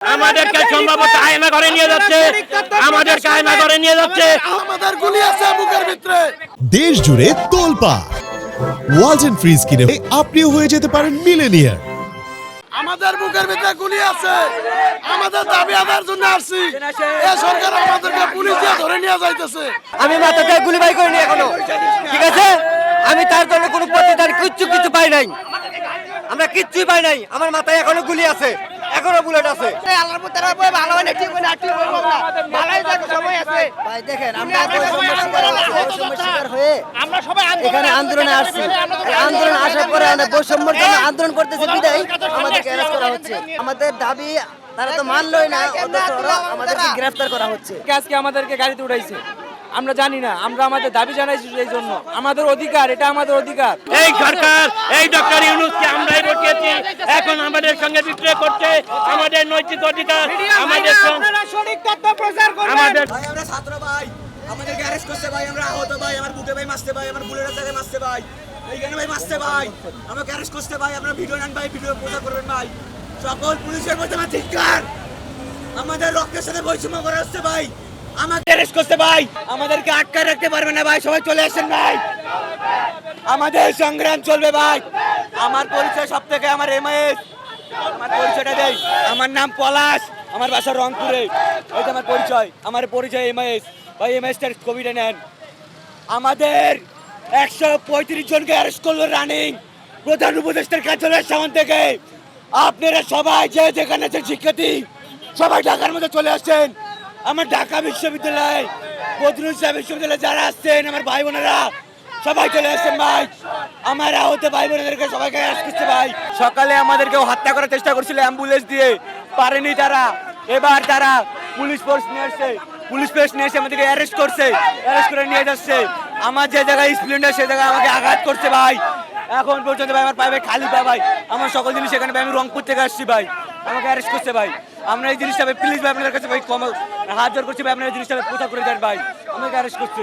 আমাদেরকে সম্ভবত আয়না করে নিয়ে যাচ্ছে। আমাদেরকে আয়না করে নিয়ে যাচ্ছে। আমাদের গুলি আছে বুকের ভিতরে। দেশ জুড়ে তোলপা ওয়ালটন ফ্রিজ কিনে আপনিও হয়ে যেতে পারেন মিলেনিয়ার আমাদের বুকের ভিতরে গুলি আছে। আমাদের দাবি আদায়ের জন্য আসছি। এ সরকার আমাদেরকে পুলিশ দিয়ে ধরে নিয়ে যাইতেছে। আমি মাথাতে গুলি বাই করিনি এখনও। ঠিক আছে? আমি তার জন্য কোনো প্রতিদান কিচ্ছু কিছু পাই নাই। আমরা কিচ্ছুই পাই নাই। আমার মাথায় এখনও গুলি আছে। এখনও বুলেট আছে। ভাই দেখেন আমরা শিকার হয়ে এখানে আন্দোলনে আসছি। আন্দোলন আসার পরে আমরা বৈষম্যর জন্য আন্দোলন করতেছি বিদায়। আমাদেরকে অ্যারেস্ট করা হচ্ছে। আমাদের দাবি তারা তো মানলই না আমাদেরকে গ্রেফতার করা হচ্ছে। আজকে আমাদেরকে গাড়িতে উঠাইছে। আমরা জানি না আমরা আমাদের দাবি জানাইছি এই জন্য। আমাদের অধিকার এটা আমাদের অধিকার। এই সরকার এই ডক্টর ইউনুসকে আমরাই বসিয়েছি এখন আমাদের সঙ্গে বিক্রয় করছে আমাদের নৈতিক অধিকার আমাদের সং- আমাদের ভাই আমরা ছাত্র ভাই। আমাদেরকে অ্যারেস্ট করতে ভাই আমরা আহত ভাই আমার বুকে ভাই মারতে ভাই আমার বুলেটের জায়গায় মারতে ভাই। এইখানে ভাই মারতে ভাই। আমাকে অ্যারেস্ট করতে ভাই আমরা ভিডিও নেন ভাই ভিডিও প্রচার করবেন ভাই। সকল পুলিশের মধ্যে আমার ধিক্কার। আমাদের রক্তের সাথে বৈষম্য করা হচ্ছে ভাই। আমাকে অ্যারেস্ট করতে ভাই। আমাদেরকে আটকা রাখতে পারবে না ভাই, সবাই চলে আসেন ভাই। আমাদের সংগ্রাম চলবে ভাই। আমার পরিচয় সব থেকে আমার এমএস আমার পরিচয়টা দেই। আমার নাম পলাশ, আমার বাসা রংপুরে। যে আমার পরিচয় আমার পরিচয় এমএস ভাই এমএস টার কবিটা নেন। আমাদের একশো পঁয়ত্রিশ জনকে অ্যারেস্ট করল রানিং প্রধান উপদেষ্টার কার্যালয়ের সামন থেকে। আপনারা সবাই যে যেখানে আছেন শিক্ষার্থী, সবাই ঢাকার মধ্যে চলে আসছেন। আমার ঢাকা বিশ্ববিদ্যালয়, বদরুল সাহেব বিশ্ববিদ্যালয়ে যারা আসছেন, আমার ভাই বোনেরা, সবাই চলে আসছেন ভাই। আমার আহত ভাই বোনেদেরকে সবাইকে করছে ভাই। সকালে আমাদেরকে হত্যা করার চেষ্টা করছিল অ্যাম্বুলেন্স দিয়ে। পারেনি তারা। এবার তারা পুলিশ ফোর্স নিয়ে আসছে পুলিশ ফোর্স নিয়ে এসে আমাদেরকে অ্যারেস্ট করছে। অ্যারেস্ট করে নিয়ে যাচ্ছে। আমার যে জায়গায় স্প্লেন্ডার সে জায়গায় আমাকে আঘাত করছে ভাই। এখন পর্যন্ত ভাই, আমার পায়ে ভাই খালি পা ভাই। আমার সকল জিনিস এখানে আমি রংপুর থেকে আসছি ভাই। আমাকে অ্যারেস্ট করছে ভাই। আমরা এই জিনিসটা প্লিজ ভাই, আপনাদের কাছে ভাই কম হাত জোর করছি ভাই আপনার জিনিসটা প্রচার করে দেন ভাই। আমাকে অ্যারেস্ট করছে।